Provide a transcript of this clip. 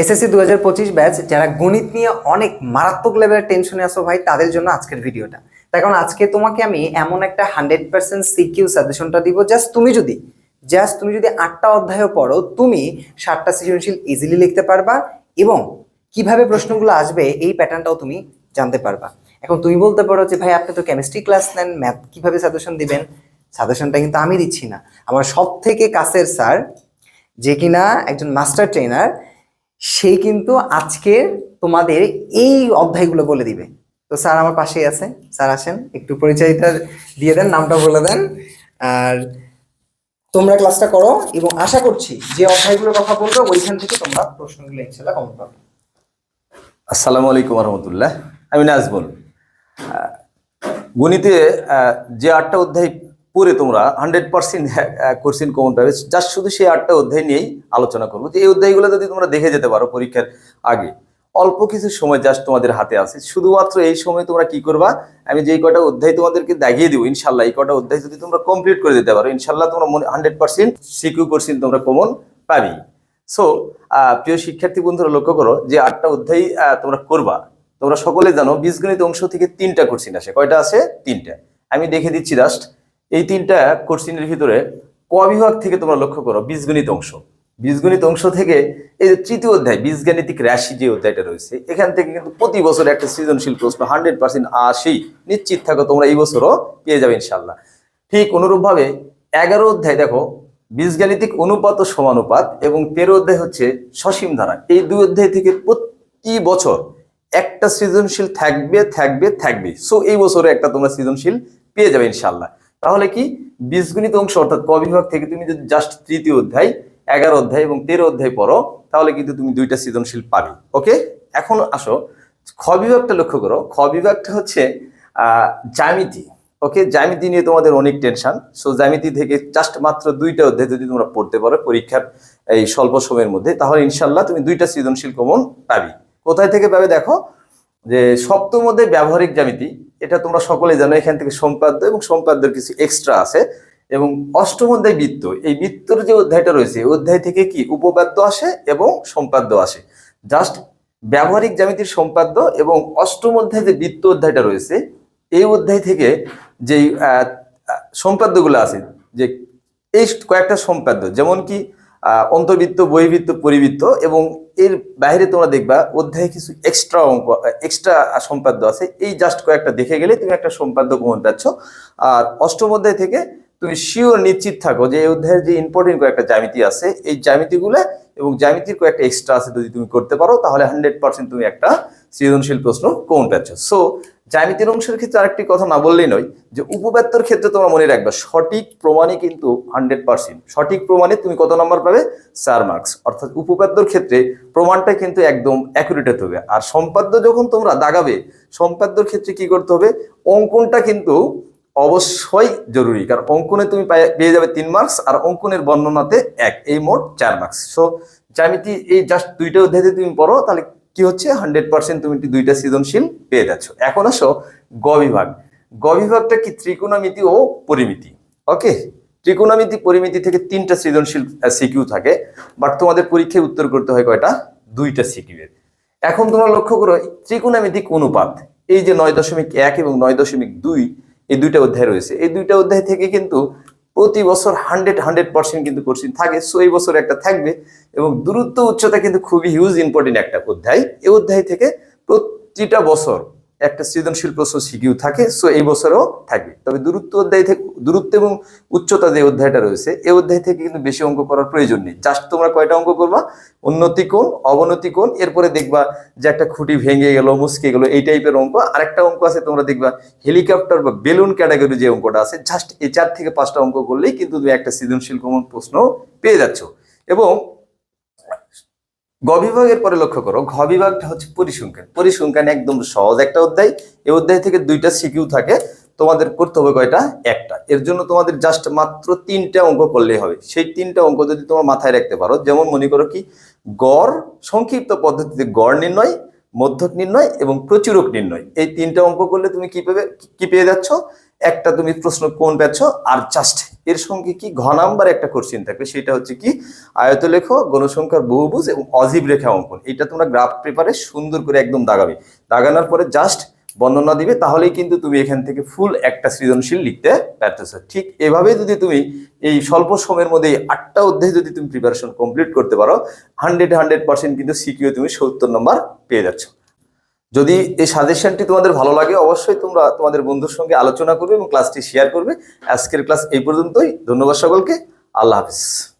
SSC দু হাজার পঁচিশ ব্যাচ, যারা গণিত নিয়ে অনেক মারাত্মক লেভেলের টেনশনে আসো ভাই, তাদের জন্য আজকের ভিডিওটা। তার কারণ আজকে তোমাকে আমি এমন একটা হান্ড্রেড পার্সেন্ট সিকিউ সাজেশনটা দিব জাস্ট তুমি যদি জাস্ট তুমি যদি আটটা অধ্যায়ও পড়ো, তুমি ষাটটা সৃজনশীল ইজিলি লিখতে পারবা এবং কীভাবে প্রশ্নগুলো আসবে, এই প্যাটার্নটাও তুমি জানতে পারবা। এখন তুমি বলতে পারো যে, ভাই, আপনি তো কেমিস্ট্রি ক্লাস নেন ম্যাথ কীভাবে সাজেশন দিবেন? সাজেশনটা কিন্তু আমি দিচ্ছি না। আমার সব থেকে কাছের স্যার যে কিনা একজন মাস্টার ট্রেনার সে কিন্তু আজকে তোমাদের এই অধ্যায়গুলো বলে দিবে। তো স্যার আমার পাশেই আছে। স্যার আসেন একটু পরিচয়টা দিয়ে দেন নামটা বলে দেন। আর তোমরা ক্লাসটা করো এবং আশা করছি যে অধ্যায়গুলোর কথা বলব ওইখান থেকে তোমরা প্রশ্নগুলো ইনশাল্লাহ কমন পাবে। আসসালামু আলাইকুম রহমতুল্লাহ। আমি নাজমুল। আহ, গণিতে যে আটটা অধ্যায় পড়ে তোমরা হান্ড্রেড পার্সেন্ট কোশ্চিন কমন পাবে জাস্ট শুধু সেই আটটা অধ্যায় নিয়েই আলোচনা করব। যে এই অধ্যায়গুলো যদি তোমরা দেখে যেতে পারো পরীক্ষার আগে, অল্প কিছু সময় জাস্ট তোমাদের হাতে আছে। শুধুমাত্র এই সময় তোমরা কি করবা? আমি যেই কটা অধ্যায় তোমাদেরকে দেখিয়ে দিব ইনশাল্লাহ এই কটা অধ্যায় যদি তোমরা কমপ্লিট করে দিতে পারো ইনশাল্লাহ তোমরা মনে হান্ড্রেড পার্সেন্ট সিকিউ কোশ্চিন তোমরা কমন পাবি। সো প্রিয় শিক্ষার্থী বন্ধুরা, লক্ষ্য করো যে আটটা অধ্যায় তোমরা করবা। তোমরা সকলে জানো, বীজগণিত অংশ থেকে তিনটা কোশ্চিন আসে। কয়টা আছে? তিনটা। আমি দেখে দিচ্ছি জাস্ট এই তিনটা কোশ্চিনের ভিতরে ক বিভাগ থেকে তোমরা লক্ষ্য করো, বীজগণিত অংশ। বীজগণিত অংশ থেকে এই যে তৃতীয় অধ্যায়, বীজগাণিতিক রাশি যে অধ্যায়টা রয়েছে, এখান থেকে কিন্তু প্রতি বছর একটা সৃজনশীল প্রশ্ন, হান্ড্রেড পার্সেন্ট আসেই, নিশ্চিত থাকো তোমরা এই বছরও পেয়ে যাবে ইনশাল্লাহ ঠিক অনুরূপভাবে এগারো অধ্যায় দেখো, বীজগাণিতিক অনুপাত ও সমানুপাত এবং তেরো অধ্যায় হচ্ছে সসীম ধারা। এই দুই অধ্যায় থেকে প্রতি বছর একটা সৃজনশীল থাকবে থাকবে থাকবে। সো এই বছরে একটা তোমরা সৃজনশীল পেয়ে যাবে ইনশাল্লাহ তাহলে কি? বীজগণিত অংশ, অর্থাৎ ক বিভাগ থেকে তুমি যদি জাস্ট তৃতীয় অধ্যায়, এগারো অধ্যায় এবং তেরো অধ্যায় পড়ো, তাহলে কিন্তু তুমি দুইটা সৃজনশীল পাবে। ওকে এখন আসো, খ বিভাগটা লক্ষ্য করো। খ বিভাগটা হচ্ছে জ্যামিতি। ওকে জ্যামিতি নিয়ে তোমাদের অনেক টেনশন সো জ্যামিতি থেকে জাস্ট মাত্র দুইটা অধ্যায় যদি তোমরা পড়তে পারো, পরীক্ষার এই স্বল্প সময়ের মধ্যে, তাহলে ইনশাল্লাহ তুমি দুইটা সৃজনশীল কমন পাবি। কোথায় থেকে পাবে দেখো? যে সপ্তম অধ্যায় ব্যবহারিক জ্যামিতি। এটা তোমরা সকলে জানো, এখান থেকে সম্পাদ্য এবং সম্পাদ্যের কিছু এক্সট্রা আছে। এবং অষ্টম অধ্যায় বৃত্ত, এই বৃত্তর যে অধ্যায়টা রয়েছে অধ্যায় থেকে কি উপপাদ্য আসে এবং সম্পাদ্য আসে। জাস্ট ব্যবহারিক জ্যামিতির সম্পাদ্য এবং অষ্টম অধ্যায় যে বৃত্ত অধ্যায়টা রয়েছে, এই অধ্যায় থেকে যেই সম্পাদ্যগুলো আছে, যে এই কয়েকটা সম্পাদ্য, যেমন কি অন্তর্বৃত্ত, বহির্বৃত্ত, পরিবৃত্ত এবং এর বাইরে তোমরা দেখবা অধ্যায়ে কিছু এক্সট্রা অঙ্ক এক্সট্রা সম্পাদ্য আছে। এই জাস্ট কয়েকটা দেখে গেলে তুমি একটা সম্পাদ্য গ্রহণ পাচ্ছ। আর অষ্টম অধ্যায় থেকে তুমি শিওর নিশ্চিত থাকো যে এই অধ্যায়ের যে ইম্পর্টেন্ট কয়েকটা জ্যামিতি আছে, এই জ্যামিতিগুলো এবং জ্যামিতির কয়েকটা এক্সট্রা আছে যদি তুমি করতে পারো, তাহলে হান্ড্রেড পার্সেন্ট তুমি একটা সৃজনশীল প্রশ্ন কমন পাচ্ছ। সো জ্যামিতির অংশের ক্ষেত্রে আরেকটি কথা না বললেই নয় যে উপব্যক্তর ক্ষেত্রে তোমরা মনে রাখবে, সঠিক প্রমাণে কিন্তু হান্ড্রেড পার্সেন্ট সঠিক প্রমাণে তুমি কত নম্বর পাবে? চার মার্কস অর্থাৎ উপপাদ্যর ক্ষেত্রে প্রমাণটা কিন্তু একদম অ্যাকুরেট হতে হবে। আর সম্পাদ্য যখন তোমরা দাগাবে, সম্পাদ্যর ক্ষেত্রে কি করতে হবে? অঙ্কনটা কিন্তু অবশ্যই জরুরি। কারণ অঙ্কনে তুমি পেয়ে যাবে তিন মার্কস আর অঙ্কনের বর্ণনাতে এক, এই মোট চার মার্কস সো জ্যামিতি, এই জাস্ট দুইটা অধ্যায়তে তুমি পড়ো, তাহলে কি হচ্ছে? হান্ড্রেড পার্সেন্ট তুমি দুইটা সৃজনশীল পেয়ে যাচ্ছ। এখন আসো গ বিভাগ। গ বিভাগটা কি ত্রিকোণমিতি ও পরিমিতি? ওকে? ত্রিকোণমিতি, পরিমিতি থেকে তিনটা সৃজনশীল সিকিউ থাকে বাট তোমাদের পরীক্ষায় উত্তর করতে হয় কয়টা? দুইটা সিকিউ এর। এখন তোমরা লক্ষ্য করো ত্রিকোণমিতিক অনুপাত এই যে নয় দশমিক এক এবং নয় দশমিক দুই, এই দুইটা অধ্যায় রয়েছে। এই দুইটা অধ্যায় থেকে কিন্তু প্রতি বছর হান্ড্রেড হান্ড্রেড পার্সেন্ট কিন্তু কোশ্চিন থাকে সো এই বছর একটা থাকবে এবং দূরত্ব, উচ্চতা কিন্তু খুবই হিউজ ইম্পর্টেন্ট একটা অধ্যায়। এই অধ্যায় থেকে প্রতিটা বছর একটা সৃজনশীল প্রশ্ন সিকিউ থাকে সো এই বছরও থাকবে। তবে দূরত্ব অধ্যায় থেকে, দূরত্ব এবং উচ্চতা যে অধ্যায়টা রয়েছে, এই অধ্যায় থেকে কিন্তু বেশি অঙ্ক করার প্রয়োজন নেই। জাস্ট তোমরা কয়টা অঙ্ক করবা? উন্নতি কোণ, অবনতি কোণ, এরপরে দেখবা যে একটা খুঁটি ভেঙে গেল, মুসকে গেল, এই টাইপের অঙ্ক। আরেকটা অঙ্ক আছে, তোমরা দেখবা হেলিকপ্টার বা বেলুন ক্যাটাগরি যে অঙ্কটা আছে জাস্ট এই চার থেকে পাঁচটা অঙ্ক করলেই কিন্তু তুমি একটা সৃজনশীল কমন প্রশ্ন পেয়ে যাচ্ছ। এবং গ বিভাগের পরে লক্ষ্য করো, ঘ বিভাগটা হচ্ছে পরিসংখ্যান। পরিসংখ্যান একদম সহজ একটা অধ্যায়। এই অধ্যায় থেকে দুইটা সিকিউ থাকে, তোমাদের করতে হবে কয়টা? একটা। এর জন্য তোমাদের জাস্ট মাত্র তিনটা অঙ্ক করলেই হবে। সেই তিনটা অঙ্ক যদি তোমার মাথায় রাখতে পারো, যেমন মনে করো কি, গড় সংক্ষিপ্ত পদ্ধতিতে গড় নির্ণয়, মধ্যক নির্ণয় এবং প্রচুরক নির্ণয়। এই তিনটা অঙ্ক করলে তুমি কি পেবে, কি পেয়ে যাচ্ছ? একটা তুমি প্রশ্ন কোন পেয়েছ আর জাস্ট এর সঙ্গে কি ঘ নাম্বার একটা কোশ্চিন থাকবে, সেটা হচ্ছে কি আয়তলেখ গণসংখ্যার বহুভুজ এবং অজীব রেখা অঙ্কন। এটা তোমরা গ্রাফ পেপারে সুন্দর করে একদম দাগাবে। দাগানোর পরে জাস্ট বর্ণনা দিবে, তাহলেই কিন্তু তুমি এখান থেকে ফুল একটা সৃজনশীল লিখতে পারতেছো। ঠিক এভাবে যদি তুমি এই স্বল্প সময়ের মধ্যে আটটা অধ্যায় যদি তুমি প্রিপারেশন কমপ্লিট করতে পারো হান্ড্রেড হান্ড্রেড পার্সেন্ট কিন্তু সিকিউ তুমি সত্তর নম্বর পেয়ে যাচ্ছ। যদি এই সাজেশনটি তোমাদের ভালো লাগে, অবশ্যই তোমরা তোমাদের বন্ধুর সঙ্গে আলোচনা করবে এবং ক্লাসটি শেয়ার করবে। আজকের ক্লাস এই পর্যন্তই। ধন্যবাদ সকলকে। আল্লাহ হাফিজ।